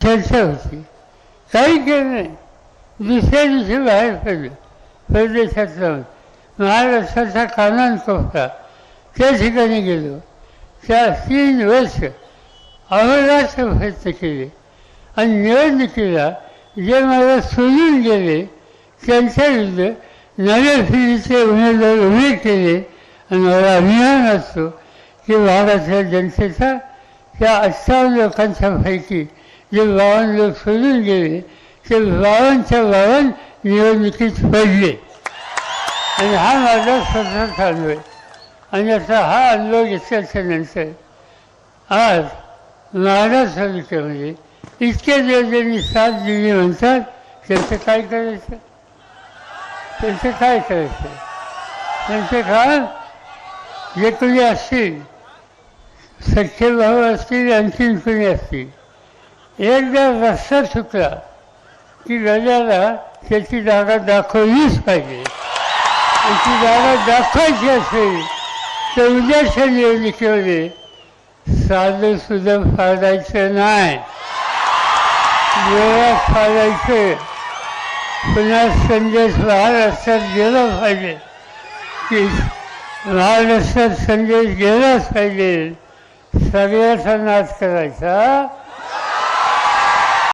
चर्चा होती काही केलं नाही दुसऱ्या दिवशी बाहेर पडलं परदेशात जाऊन महाराष्ट्राचा कानान कोपरा त्या ठिकाणी गेलो त्या तीन वर्ष अहोरात्र प्रयत्न केले आणि निवडणुकीला जे मला सोडून गेले त्यांच्या विरुद्ध नव्या पिढीचे उमेदवार उभे केले आणि मला अभिमान असतो की भारताच्या जनतेचा त्या अठ्ठावन्न लोकांच्या पैकी जे बावन्न लोक सोडून गेले. ते बावनच्या बावन्न निवडणुकीत पडले. आणि हा माझा स्वतःचा अनुभव आहे. आणि आता हा अनुभव घेतल्याच्या नंतर आज महाराष्ट्र म्हणजे इतके दिवस ज्यांनी साथ दिली म्हणतात त्यांचं काय करायचं? त्यांचं काय करायचं? त्यांचं काय जे कोणी असतील सख्खे भाऊ असतील आणखीन कोणी असतील? एकदा रस्ता चुकला की गजाला त्याची जागा दाखवलीच पाहिजे. त्याची जागा दाखवायची असेल तर उद्याच्या निवडणुकीमध्ये साधं सुद्धा फाडायचं नाही. जोरात फाडायचं. पुन्हा संदेश महाराष्ट्रात गेला पाहिजे. की महाराष्ट्रात संदेश गेलाच पाहिजे. सगळ्याचा नाच करायचा.